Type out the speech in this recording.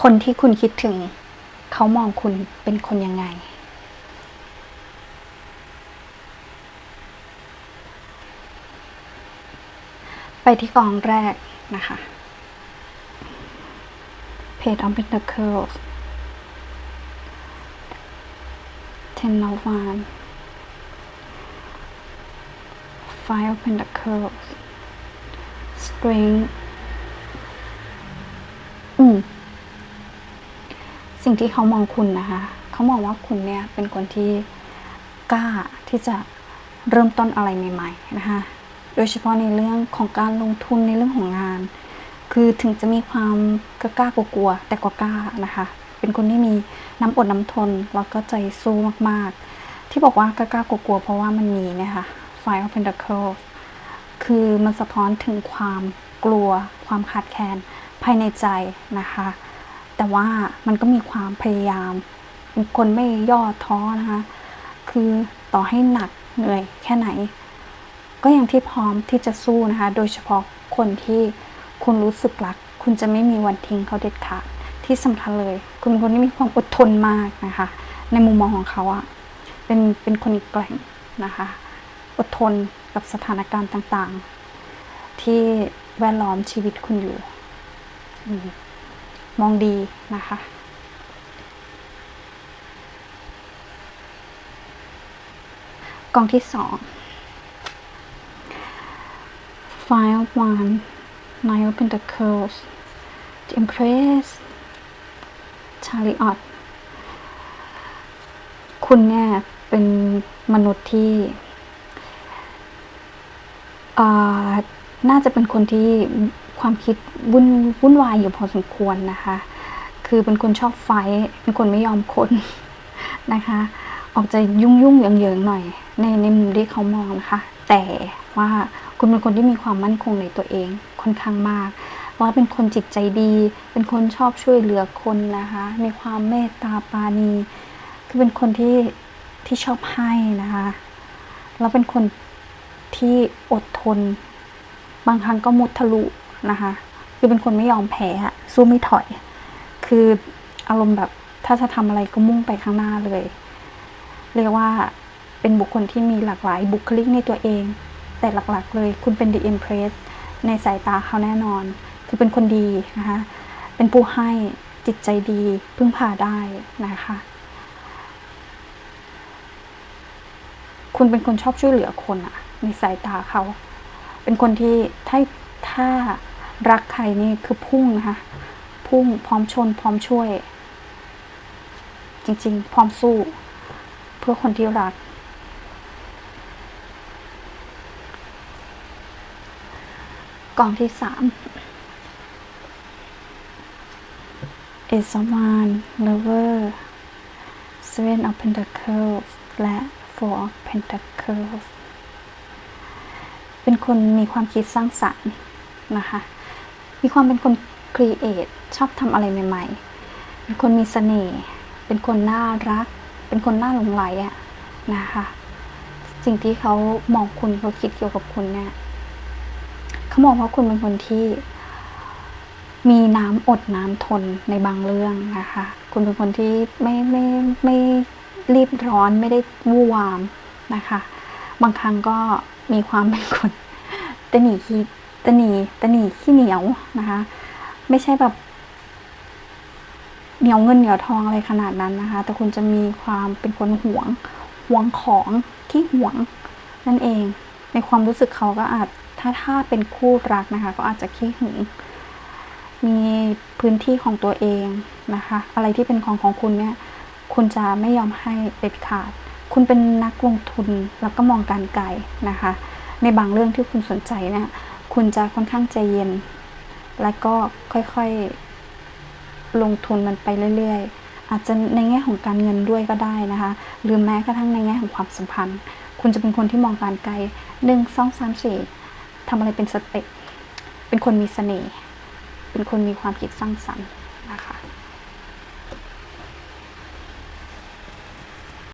คนที่คุณคิดถึง เขามองคุณเป็นคนยังไง ไปที่กองแรกนะคะ Page of Pentacles Ten of Wands Five of Pentacles Strength อืม สิ่งที่เขามองคุณนะคะ เขามองว่าคุณเนี่ยเป็นคนที่กล้าที่จะเริ่มต้นอะไรใหม่ ๆ นะคะ โดยเฉพาะในเรื่องของการลงทุนในเรื่องของงาน คือถึงจะมีความกล้ากลัวๆแต่ก็กล้านะคะ เป็นคนที่มีน้ำอดน้ำทนแล้วก็ใจสู้มากๆ ที่บอกว่ากล้ากลัวๆเพราะว่ามันมีนะคะ Five of Pentacles คือมันสะท้อนถึงความกลัวความขาดแคลนภายในใจนะคะ แต่ว่ามันก็มีความพยายามเป็นคนไม่ย่อท้อนะคะ คือต่อให้หนักเหนื่อยแค่ไหน ก็ยังที่พร้อมที่จะสู้นะคะ โดยเฉพาะคนที่คุณรู้สึกรัก คุณจะไม่มีวันทิ้งเขาเด็ดขาดที่สำคัญเลย คุณเป็นคนที่มีความอดทนมากนะคะ ในมุมมองของเขาอะเป็นเป็นคนแกร่งนะคะ อดทนกับสถานการณ์ต่างๆ ที่แวดล้อมชีวิตคุณอยู่อื มองดีนะคะกองที่สอง Five of Wands Nine of Pentacles The Empress Chariot คุณเนี่ยเป็นมนุษย์ที่อ่าน่าจะเป็นคนที่ ความคิดวุ่นวุ่นวายอยู่พอสมควรนะคะ คือเป็นคนชอบไฟ เป็นคนไม่ยอมคนนะคะ ออกจะยุ่งยุ่งเหยิงเหยิงๆหน่อย ในในมุมที่เขามองนะคะ แต่ว่าคุณเป็นคนที่มีความมั่นคงในตัวเองค่อนข้างมากว่าเป็นคนจิตใจดี เป็นคนชอบช่วยเหลือคนนะคะ มีความเมตตาปาณีคือเป็นคนที่ที่ชอบให้นะคะ แล้วเป็นคนที่อดทน บางครั้งก็มุทะลุ นะคะ คือเป็นคนไม่ยอมแพ้สู้ไม่ถอย คืออารมณ์แบบถ้าจะทำอะไรก็มุ่งไปข้างหน้าเลย เรียกว่าเป็นบุคคลที่มีหลากหลายบุคลิกในตัวเอง แต่หลักๆ เลยคุณเป็น The Empress ในสายตาเขาแน่นอน คือเป็นคนดีนะคะ เป็นผู้ให้จิตใจดีพึ่งพาได้นะคะ คุณเป็นคนชอบช่วยเหลือคนอะในสายตาเขา เป็นคนที่ถ้าถ้า รักใครนี่คือพุ่งนะคะพุ่งพร้อมชนพร้อมช่วย จริงๆ พร้อมสู้ เพื่อคนที่รักกองที่สาม Ace of Wands Lover Seven of Pentacles และ Four of Pentacles เป็นคนมีความคิดสร้างสรรค์นะคะ มีความเป็นคนครีเอทชอบทำอะไรใหม่ ๆ เป็นคนมีเสน่ห์เป็นคนน่ารัก เป็นคนน่าหลงไหลอะนะคะสิ่งที่เขามองคุณเขาคิดเกี่ยวกับคุณเนี่ยเขามองว่าคุณเป็นคนที่มีน้ำอดน้ำทนในบางเรื่องนะคะ คุณเป็นคนที่ไม่ไม่ไม่รีบร้อนไม่ได้วู่วามนะคะ บางครั้งก็มีความเป็นคนตะหนีขี้ ตะหนีตะหนีขี้เหนียวนะคะ ไม่ใช่แบบเหนียวเงินเหนียวทองอะไรขนาดนั้นนะคะ แต่คุณจะมีความเป็นคนหวงหวงของที่หวงนั่นเอง ในความรู้สึกเขาก็อาจถ้าถ้าเป็นคู่รักนะคะ ก็อาจจะขี้หึง มีพื้นที่ของตัวเองนะคะ อะไรที่เป็นของของคุณเนี่ยคุณจะไม่ยอมให้เด็ดขาด คุณเป็นนักลงทุนแล้วก็มองการไกลนะคะ ในบางเรื่องที่คุณสนใจเนี่ย คุณจะค่อนข้างใจเย็น แล้วก็ค่อยๆลงทุนมันไปเรื่อย ๆ อาจจะในแง่ของการเงินด้วยก็ได้นะคะ หรือแม้กระทั่งในแง่ของความสัมพันธ์ คุณจะเป็นคนที่มองการไกลหนึ่งสองสามสี่ทำอะไรเป็นสเต็ปเป็นคนมีเสน่ห์เป็นคนมีความคิดสร้างสรรค์